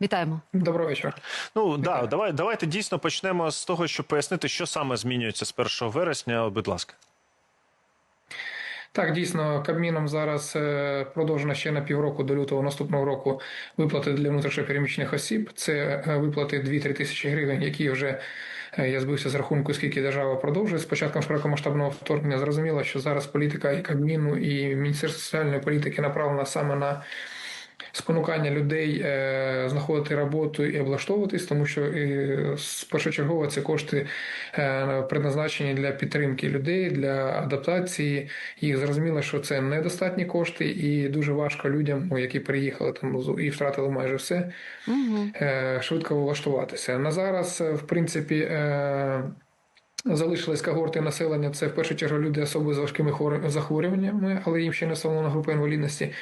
Вітаємо. Доброго вечора. Ну да, давай давайте дійсно почнемо з того, щоб пояснити, що саме змінюється з 1 вересня. Будь ласка. Так, дійсно, Кабміном зараз е, продовжено ще на півроку до лютого наступного року виплати для внутрішньопереміщених осіб. Це е, виплати 2-3 тисячі гривень, які вже е, я збився з рахунку, скільки держава продовжує. З початком широкомасштабного вторгнення зрозуміло, що зараз політика і Кабміну, і Міністерства соціальної політики направлена саме на спонукання людей е, знаходити роботу і облаштовуватись, тому що е, першочергово це кошти е, предназначені для підтримки людей, для адаптації. І зрозуміло, що це недостатні кошти, і дуже важко людям, які приїхали там і втратили майже все, Угу. швидко влаштуватися. На зараз, в принципі, залишились когорти населення. Це в першу чергу люди особи з важкими захворюваннями, але їм ще не встановлена група інвалідності.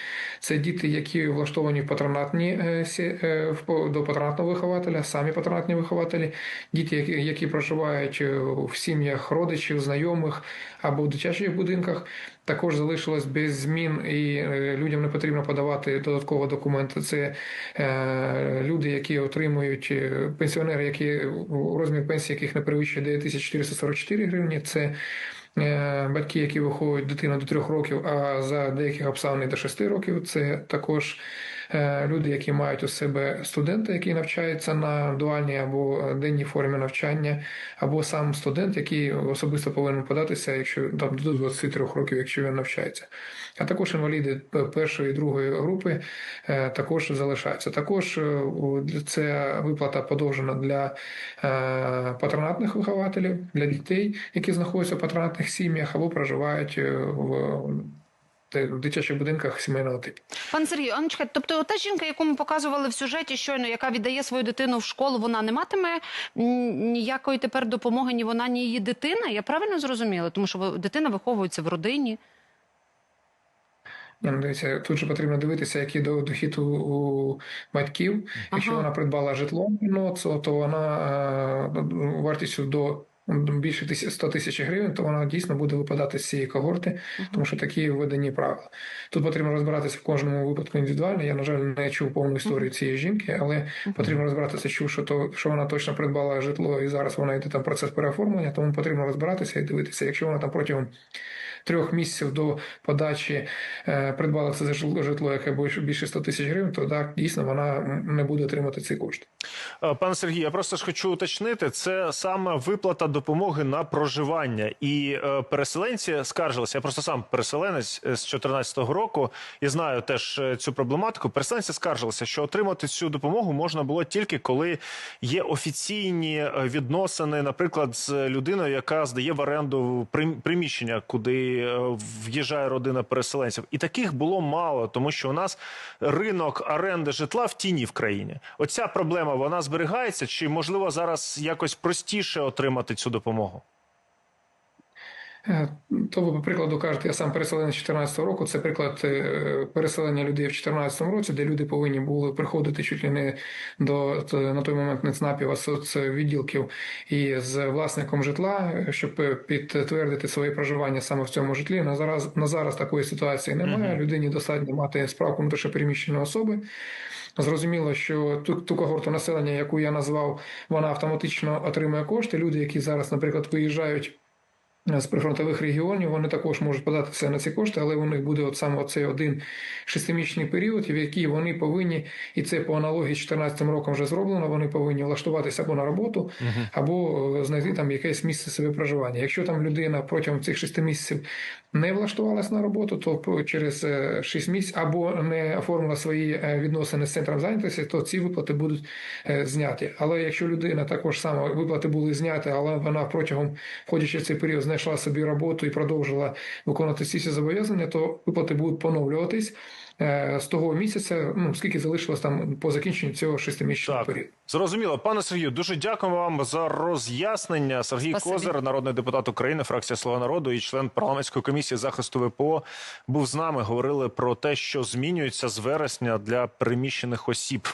Це діти, які влаштовані в патронатні е, е, до патронатного вихователя, самі патронатні вихователі, діти, які, які проживають е, в сім'ях родичів, знайомих або в дитячих будинках. Також залишилось без змін, і е, людям не потрібно подавати додатково документи. Це е, люди, які отримують е, пенсіонери, які розмір пенсії, яких не перевищує 9444 гривні. Це батьки, які виховують дитину до трьох років, а за деяких обставин до шести років. Це також люди, які мають у себе студента, який навчається на дуальній або денній формі навчання, або сам студент, який особисто повинен податися, якщо там до 23 років, якщо він навчається. А також інваліди першої і другої групи е, також залишаються. Також е, це виплата подовжена для е, патронатних вихователів, для дітей, які знаходяться в патронатних сім'ях або проживають е, в в дитячих будинках сімейного типу. Пан Сергій, а чекайте, тобто та жінка, яку ми показували в сюжеті щойно, яка віддає свою дитину в школу, вона не матиме ніякої тепер допомоги, ні вона, ні її дитина. Я правильно зрозуміла? Тому що дитина виховується в родині. Ні, ну, дивіться, тут же потрібно дивитися, який до- дохід у, у батьків. Якщо вона придбала житло, ну, то, то вона е, вартістю до більше тисяч- 100 тисяч гривень, то вона дійсно буде випадати з цієї когорти, тому що такі введені правила. Тут потрібно розбиратися в кожному випадку індивідуально. Я, на жаль, не чув повну історію цієї жінки, але потрібно розбиратися, чув, що то, що вона точно придбала житло, і зараз вона йде там процес переоформлення, тому потрібно розбиратися і дивитися, якщо вона там протягом трьох місяців до подачі е, придбала це житло, житло, яке більше- більше 100 тисяч гривень, то так дійсно вона не буде отримати ці кошти. Е, Пане Сергій, я просто ж хочу уточнити, це саме виплата допомоги на проживання. І е, переселенці скаржилися. Я просто сам переселенець е, з 2014 року і знаю теж е, цю проблематику. Переселенці скаржилися, що отримати цю допомогу можна було тільки коли є офіційні е, відносини, наприклад, з людиною, яка здає в оренду прим- приміщення, куди в'їжджає родина переселенців. І таких було мало, тому що у нас ринок оренди житла в тіні в країні. Оця проблема вона зберігається, чи можливо зараз якось простіше отримати цю допомогу? Е, То ви, по прикладу, кажете, я сам переселенець 2014 року. Це приклад е, переселення людей в 2014 році, де люди повинні були приходити чуть ли не до на той момент не ЦНАПів, а соцвідділків і з власником житла, е, щоб підтвердити своє проживання саме в цьому житлі. На зараз на зараз такої ситуації немає. Людині достатньо мати справку внутрішньопереміщеної особи. Зрозуміло, що ту, ту когорту населення, яку я назвав, вона автоматично отримує кошти. Люди, які зараз, наприклад, виїжджають з прифронтових регіонів, вони також можуть податися на ці кошти, але у них буде от саме оцей один шестимісячний період, в який вони повинні, і це по аналогії з 2014 роком вже зроблено, вони повинні влаштуватися або на роботу, або е, знайти там якесь місце себе проживання. Якщо там людина протягом цих шести місяців не влаштувалась на роботу, то через е, шість місяців або не оформила свої е, відносини з центром зайнятості, то ці виплати будуть зняті. Але якщо людина також саме виплати були зняті, але вона протягом входячи в цей період знайшла собі роботу і продовжила виконувати всі ці зобов'язання, то виплати будуть поновлюватись е, з того місяця, ну скільки залишилось там по закінченню цього шестимісячного періоду. Зрозуміло, пане Сергію, дуже дякуємо вам за роз'яснення. Сергій Спасибі. Козир, народний депутат України, фракція Слуга народу і член парламентської комісії захисту ВПО, був з нами. Говорили про те, що змінюється з вересня для переміщених осіб.